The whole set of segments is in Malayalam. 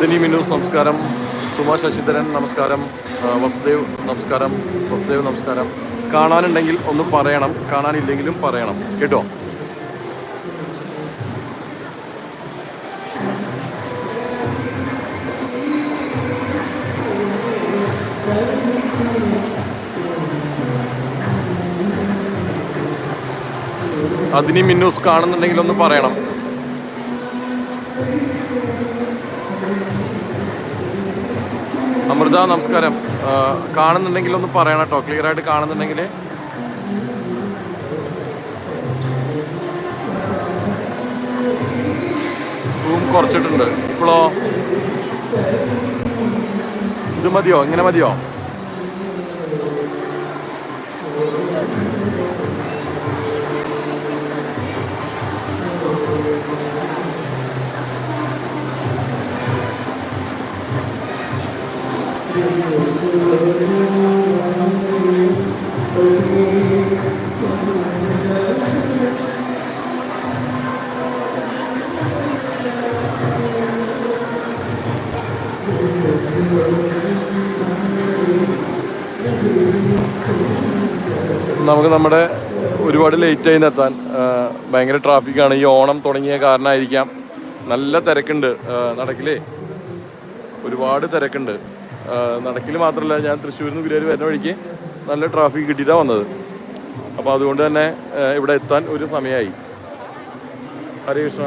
അതിനി മിനു നമസ്കാരം. സുമ ശശിധരൻ നമസ്കാരം. വസുദേവ് നമസ്കാരം. വസുദേവ് നമസ്കാരം. കാണാനുണ്ടെങ്കിൽ ഒന്ന് പറയണം. കാണാനില്ലെങ്കിലും പറയണം. കേട്ടോ? അതിനി മിന്നൂസ് കാണുന്നുണ്ടെങ്കിൽ ഒന്ന് പറയണം. അമൃത നമസ്കാരം. കാണുന്നുണ്ടെങ്കിൽ ഒന്ന് പറയണം കേട്ടോ. ക്ലിയർ ആയിട്ട് കാണുന്നുണ്ടെങ്കിൽ. സൂം കുറച്ചിട്ടുണ്ട്. ഇപ്പോഴോ ഇത് മതിയോ? ഇങ്ങനെ മതിയോ? നമുക്ക് നമ്മുടെ ഒരുപാട് ലേറ്റ് ആയി എത്താൻ ഭയങ്കര ട്രാഫിക്കാണ് ഈ ഓണം തുടങ്ങിയ കാരണമായിരിക്കാം നല്ല തിരക്കുണ്ട്. നടക്കിലേ ഒരുപാട് തിരക്കുണ്ട്. നടക്കിൽ മാത്രമല്ല ഞാൻ തൃശ്ശൂരിൽ നിന്ന് ഗുരുവായൂർ വരുന്ന വഴിക്ക് നല്ല ട്രാഫിക് കിട്ടിയിട്ടാണ് വന്നത്. അപ്പോൾ അതുകൊണ്ട് തന്നെ ഇവിടെ എത്താൻ ഒരു സമയമായി ഹരേ കൃഷ്ണ.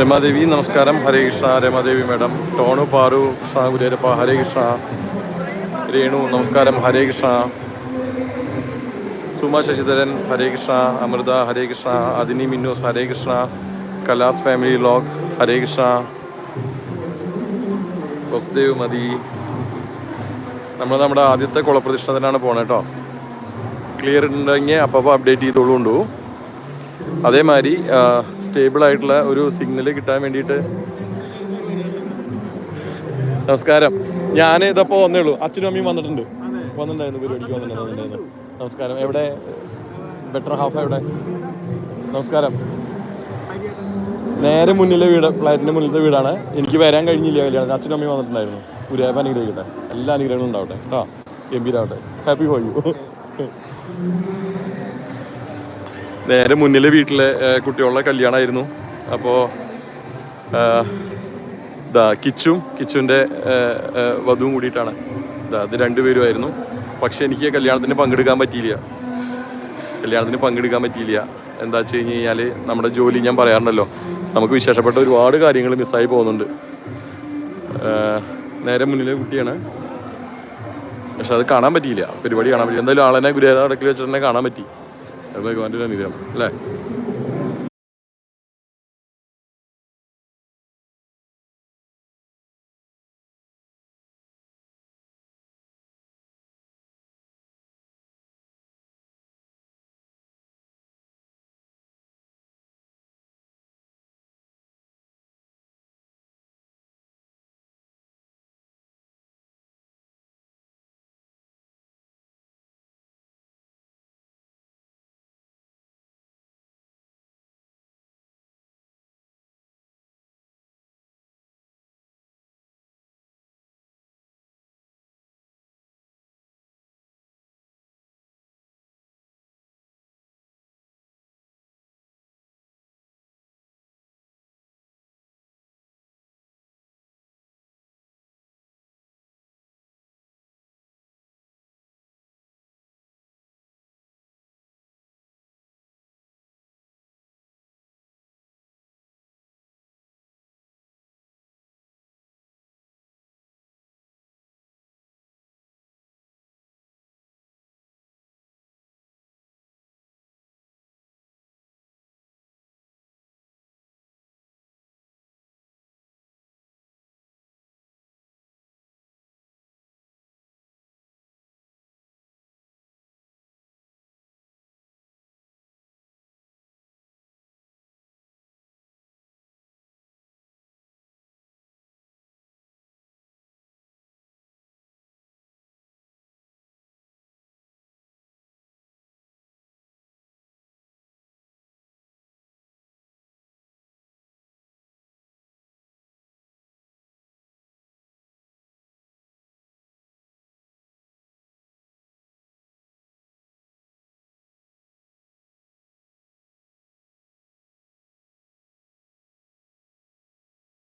രമാദേവി നമസ്കാരം. ഹരേ കൃഷ്ണ രമാദേവി മേഡം. ടോണു പാറു കൃഷ്ണ ഗുരേരപ്പ ഹരേ കൃഷ്ണ. രേണു നമസ്കാരം. ഹരേ കൃഷ്ണ. സുമ ശശിധരൻ ഹരേ കൃഷ്ണ. അമൃത ഹരേ കൃഷ്ണ. അതിനി Minnus Hare Krishna. Kalas family vlog Hare Krishna. Vasudev മതി. നമ്മൾ നമ്മുടെ ആദ്യത്തെ കുളപ്രതിഷ്ഠത്തിനാണ് പോണേട്ടോ ക്ലിയർ ഉണ്ടെങ്കിൽ അപ്പോൾ അപ്ഡേറ്റ് ചെയ്തോളൂ അതേമാതിരി സ്റ്റേബിൾ ആയിട്ടുള്ള ഒരു സിഗ്നൽ കിട്ടാൻ വേണ്ടിയിട്ട് നമസ്കാരം. ഞാൻ ഇതപ്പോൾ വന്നേ ഉള്ളൂ. അച്ഛനും അമ്മയും വന്നിട്ടുണ്ട്. വന്നിട്ടുണ്ടായിരുന്നു പരിപാടിക്ക് വന്നിട്ടുണ്ടായിരുന്നു. നമസ്കാരം. എവിടെ? ബെറ്റർ ഹാഫ് എവിടെ? നമസ്കാരം. നേരെ മുന്നിലെ വീട് ഫ്ലാറ്റിന്റെ മുന്നിലത്തെ വീടാണ്. എനിക്ക് വരാൻ കഴിഞ്ഞില്ല കല്യാണത്തിന്. അച്ഛനും അമ്മയും വന്നിട്ടുണ്ടായിരുന്നു. ഗുരുവായൂർ അനുഗ്രഹിക്കട്ടെ. എല്ലാ അനുഗ്രഹങ്ങളും ഉണ്ടാവട്ടെ. കേട്ടോ. ഗംഭീരാവട്ടെ. ഹാപ്പി ഫോർ യു നേരെ മുന്നിലെ വീട്ടിലെ കുട്ടികളുടെ കല്യാണമായിരുന്നു അപ്പോൾ ഇതാ കിച്ചും കിച്ചുവിന്റെ വധുവും കൂടിയിട്ടാണ്. ഇതാ അത് രണ്ടുപേരുമായിരുന്നു പക്ഷെ എനിക്ക് കല്യാണത്തിന് പങ്കെടുക്കാൻ പറ്റിയില്ല. കല്യാണത്തിന് പങ്കെടുക്കാൻ പറ്റിയില്ല. എന്താ വെച്ച് കഴിഞ്ഞ് കഴിഞ്ഞാൽ നമ്മുടെ ജോലി ഞാൻ പറയാറുണ്ടല്ലോ. നമുക്ക് വിശേഷപ്പെട്ട ഒരുപാട് കാര്യങ്ങൾ മിസ്സായി പോകുന്നുണ്ട്. നേരെ മുന്നിലെ കുട്ടിയാണ്. പക്ഷെ അത് കാണാൻ പറ്റിയില്ല. പരിപാടി കാണാൻ പറ്റില്ല എന്തായാലും ആളെന്നെ ഗുരുവായൂർ അടക്കിൽ വെച്ചിട്ട് തന്നെ കാണാൻ പറ്റി. അത് ഭഗവാന്റെ ഒരു അല്ലേ?